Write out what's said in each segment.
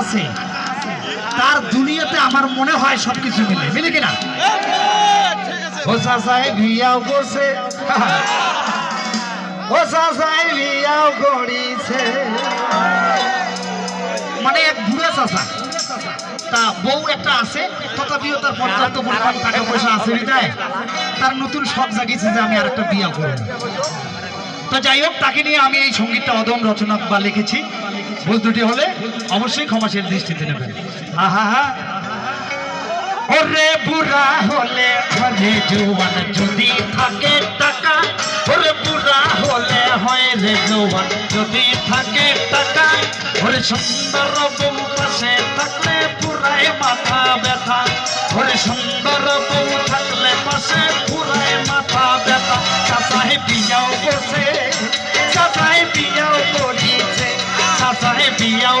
আছে। তার দুনিয়াতে আমার মনে হয় সবকিছু মিলে। মিলে কিনা? বিয়াও করছে। বিয়াও মানে এক বুড়া চাচা তা বউ একটা আছে তথাপিও তার পর্যাপ্ত পরিমাণ টাকা পয়সা আছে বিটায় তার নতুন শখ জাগিয়েছে যে আমি আর একটা বিয়া করব তো যাই হোক তাকে নিয়ে আমি এই সঙ্গীতটা অদম রচনা বা লিখেছি। ভুল দুটি হলে অবশ্যই ক্ষমাশীল দৃষ্টিতে নেবেন। ওরে বুড়া হলে যদি থাকে টাকা, ওরে বুড়া হলে হয় রে যদি থাকে টাকা, ওরে সুন্দর বউ পাশে থাকলে পুরায় মাথা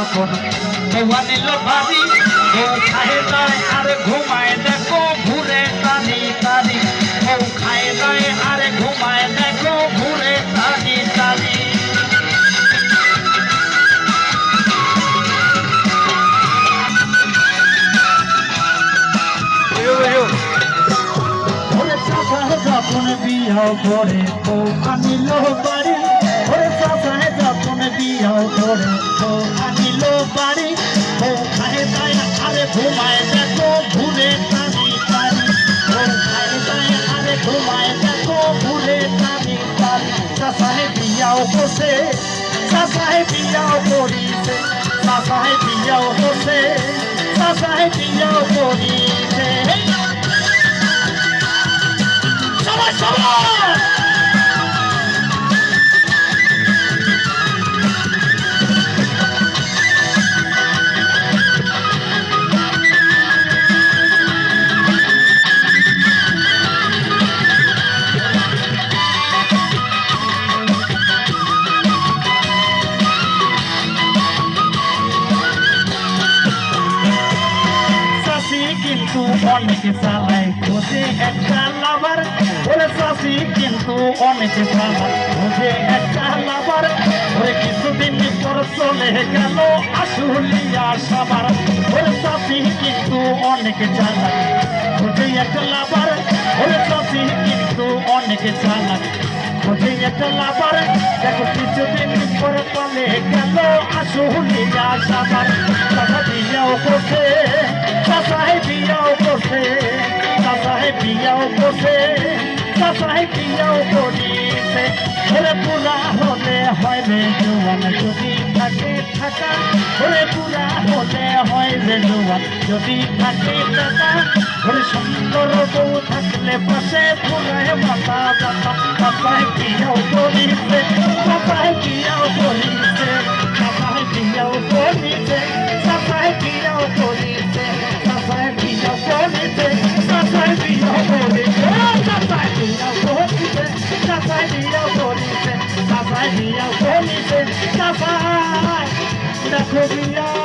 যখন বউ আনিল বাড়ি বউ খায় যায়, আর ঘুমায় দেখো, ঘুরে টানি টানি বউ খায় যায়, আর ঘুমায় দেখো, ঘুরে টানি টানি যখন বিয়াও করে বউ আনিল বাড়ি। মতন দিয়াও করে তো আনিল বাড়ি ও খায় তাই আরে ঘুমায় দেখো ভুলে তারি পারি ও খায় তাই আরে ঘুমায় দেখো ভুলে তারি পারি সাসাহে বিয়াও বসে সাসাহে বিয়াও করিছে সাসাহে বিয়াও বসে সাসাহে বিয়াও করিছে। সবাই সবাই! কিন্তু অনেক চালায় খোঁজে একটা লাভার ওরে চাষি কিন্তু অনেক চালায় খোঁজে একটা লাভার ওরে, কিছুদিন পর চলে গেল আসুলিয়া সবার। ওরে চাষি কিন্তু অনেক চালায় খোঁজে একটা লাভার ওরে চাষি কিন্তু অনেক চালায় খোঁজে একটা লাভার দেখো, কিছুদিন পর চলে গেল আসুলিয়া সবার। কথা দিয়াও বসে বসে চাচাই বিয়াও করিছে ওরে পুরা হলে হয় রে জোয়ান, যদি থাকে থাকা, ওরে পুরা হলে হয় রে জোয়ান, যদি থাকে থাকা, ওরে সুন্দর বউ থাকলে পাশে পুরায় মাথা ব্যথা Korea.